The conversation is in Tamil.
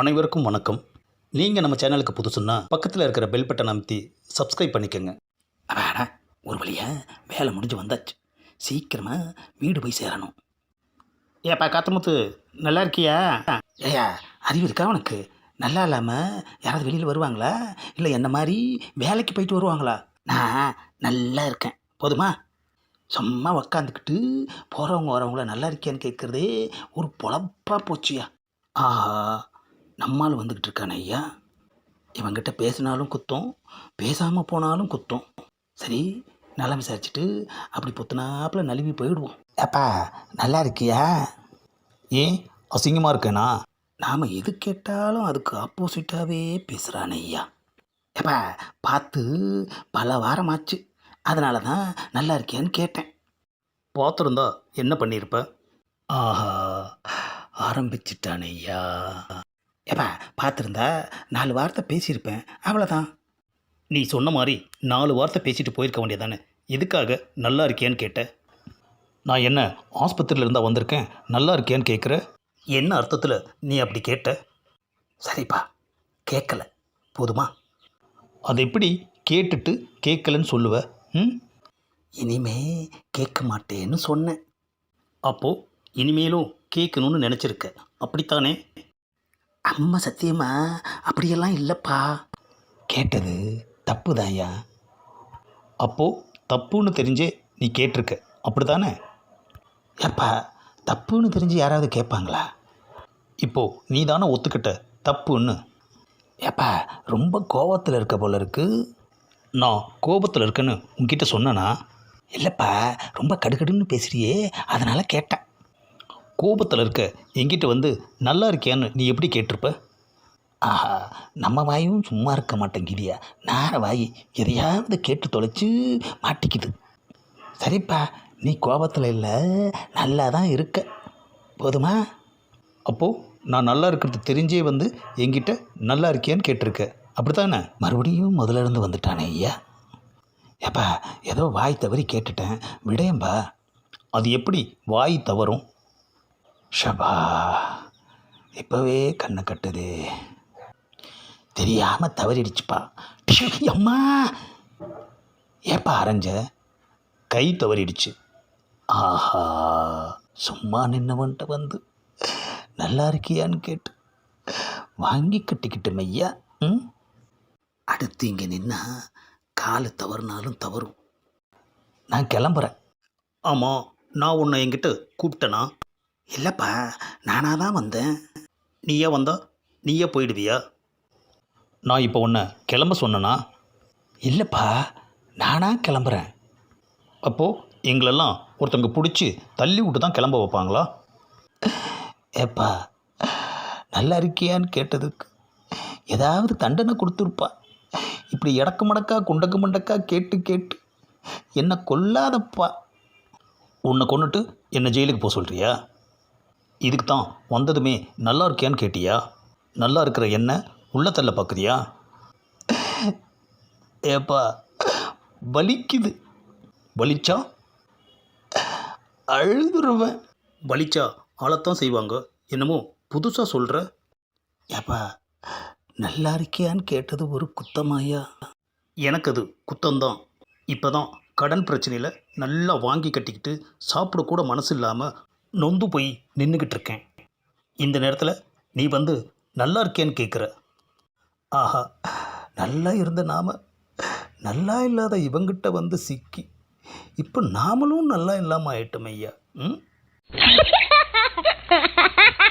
அனைவருக்கும் வணக்கம். நீங்கள் நம்ம சேனலுக்கு புதுசுன்னா பக்கத்தில் இருக்கிற பெல் பட்டன் அமைத்தி சப்ஸ்கிரைப் பண்ணிக்கோங்க. அடாடா ஒரு வழியா வேலை முடிஞ்சு வந்தாச்சு. சீக்கிரமாக வீடு போய் சேரணும். ஏப்பா காத்தமுத்து நல்லா இருக்கியா? ஏயா அறிவு இருக்கா உனக்கு? நல்லா இல்லாமல் யாராவது வெளியில் வருவாங்களா? இல்லை என்ன மாதிரி வேலைக்கு போயிட்டு வருவாங்களா? நான் நல்லா இருக்கேன். போதுமா? சும்மா உக்காந்துக்கிட்டு போகிறவங்க வரவங்கள நல்லா இருக்கியான்னு கேட்குறதே ஒரு பொழப்பாக போச்சுயா? ஆஹா நம்மால் வந்துக்கிட்டு இருக்கானே ஐயா. இவங்கிட்ட பேசினாலும் குத்தம் பேசாமல் போனாலும் குத்தம். சரி நலம் விசாரிச்சுட்டு அப்படி பொத்துனாப்புல நழுவி போயிடுவோம். அப்பா நல்லா இருக்கியா? ஏன் அசிங்கமாக இருக்கேனா? நாம் எது கேட்டாலும் அதுக்கு ஆப்போசிட்டாகவே பேசுகிறான் ஐயா. ஏப்பா பார்த்து பல வாரமாச்சு. அதனால தான் நல்லா இருக்கியான்னு கேட்டேன். பார்த்துருந்தா என்ன பண்ணியிருப்ப? ஆஹா ஆரம்பிச்சிட்டான் ஐயா. ஏப்பா பார்த்துருந்தா நாலு வார்த்தை பேசியிருப்பேன். அவ்வளோதான். நீ சொன்ன மாதிரி நாலு வார்த்தை பேசிட்டு போயிருக்க வேண்டியதானே? எதுக்காக நல்லா இருக்கியான்னு கேட்ட? நான் என்ன ஆஸ்பத்திரியில் இருந்தால் வந்திருக்கேன் நல்லா இருக்கியான்னு கேட்குற என்ன அர்த்தத்தில் நீ அப்படி கேட்ட? சரிப்பா கேட்கல போதுமா? அது எப்படி கேட்டுட்டு கேட்கலன்னு சொல்லுவ? ம்? இனிமே கேட்க மாட்டேன்னு சொன்னேன் அப்போது இனிமேலும் கேட்கணும்னு நினச்சிருக்க. அப்படித்தானே? அம்மா சத்தியமா? அப்படியெல்லாம் இல்லைப்பா. கேட்டது தப்பு தான்யா அப்போது தப்புன்னு தெரிஞ்சே நீ கேட்டிருக்க. அப்படி தானே ஏப்பா தப்புன்னு தெரிஞ்சு யாராவது கேட்பாங்களா? இப்போது நீ தானே ஒத்துக்கிட்ட தப்புன்னு. ஏப்பா ரொம்ப கோபத்தில் இருக்க போல இருக்கு. நான் கோபத்தில் இருக்கேன்னு உங்ககிட்ட சொன்னனா? இல்லைப்பா ரொம்ப கடுகடுன்னு பேசுகிறியே அதனால் கேட்டேன். கோபத்தில் இருக்க என்கிட்ட வந்து நல்லா இருக்கியான்னு நீ எப்படி கேட்டிருப்ப? ஆஹா நம்ம வாயும் சும்மா இருக்க மாட்டேங்கிறியா நார வாய் எதையாவது கேட்டு தொலைச்சி மாட்டிக்குது. சரிப்பா நீ கோபத்தில் இல்லை. நல்லா தான் இருக்க. போதுமா? அப்போது நான் நல்லா இருக்கிறது தெரிஞ்சே வந்து என்கிட்ட நல்லா இருக்கியான்னு கேட்டிருக்க. அப்படித்தானே? மறுபடியும் முதல்ல இருந்து வந்துட்டானே ஐயா. ஏப்பா ஏதோ வாய் தவறி கேட்டுட்டேன். விடையம்பா. அது எப்படி வாய் தவறும்? ஷபா இப்போவே கண்ணை கட்டுது. தெரியாமல் தவறிடுச்சுப்பா. அம்மா ஏப்பா அரைஞ்ச? கை தவறிடுச்சு. ஆஹா சும்மா நின்னவன்ட்ட வந்து நல்லா இருக்கியான்னு கேட்டு வாங்கி கட்டிக்கிட்டோம் ஐயா ம்? அடுத்து இங்கே நின்னா காலு தவறுனாலும் தவறும். நான் கிளம்புறேன். ஆமாம் நான் உன்னை என்கிட்ட கூப்பிட்டேனா? இல்லைப்பா நானாக தான் வந்தேன். நீயே வந்தா? நீயே போயிடுவியா? நான் இப்போ உன்னை கிளம்ப சொன்னனா? இல்லைப்பா நானாக கிளம்புறேன். அப்போது எங்களெல்லாம் ஒருத்தவங்க பிடிச்சி தள்ளி விட்டு தான் கிளம்ப வைப்பாங்களா? ஏப்பா நல்லா இருக்கியான்னு கேட்டதுக்கு ஏதாவது தண்டனை கொடுத்துருப்பா. இப்படி இடக்கு மடக்கா குண்டக்கு மண்டக்கா கேட்டு கேட்டு என்னை கொல்லாதப்பா. உன்னை கொண்டுட்டு என்னை ஜெயிலுக்கு போக சொல்கிறியா இதுக்கு தான் வந்ததுமே நல்லா இருக்கியான்னு கேட்டியா? நல்லா இருக்கிற என்ன? உள்ள தள்ள பார்க்குறியா ஏப்பா வலிக்குது. வலிச்சா? அழுதுருவேன். வலிச்சா ஆளத்தான் செய்வாங்க. என்னமோ புதுசாக சொல்கிற ஏப்பா நல்லா இருக்கியான்னு கேட்டது ஒரு குத்தமாயா? எனக்கு அது குத்தம்தான். இப்போ தான் கடன் பிரச்சனையில் நல்லா வாங்கி கட்டிக்கிட்டு சாப்பிட கூட மனசு இல்லாமல் நொந்து போய் நின்றுக்கிட்டு இருக்கேன் இந்த நேரத்தில் நீ வந்து நல்லா இருக்கேன்னு கேட்குற ஆஹா நல்லா இருந்த நாம நல்லா இல்லாத இவங்கிட்ட வந்து சிக்கி இப்போ நாமளும் நல்லா இல்லாமல் ஆயிட்டோம் ஐயா ம்?